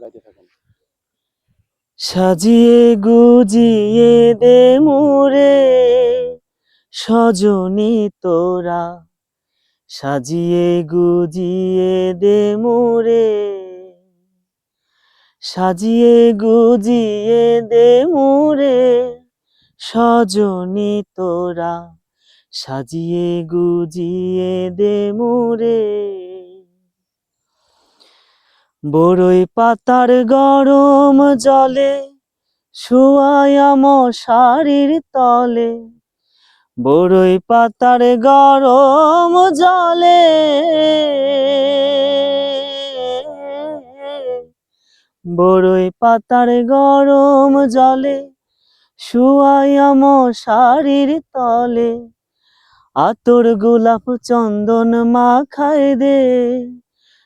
গাইতে থাকেন। সাজিয়ে গুজিয়ে দে মোরে, সজনী তোরা। সাজিয়ে গুজিয়ে দে মোরে, সাজিয়ে গুজিয়ে দে মোরে, সজনী তোরা। সাজিয়ে গুজিয়ে দে মোরে। বড়ই পাতার গরম জলে শুয়ায়া মশারির তলে। বড়ই পাতার গরম জলে বড়ই পাতার গরম জলে শুয়ায়া মশারির তলে। আতর গোলাপ চন্দন মাখায় দে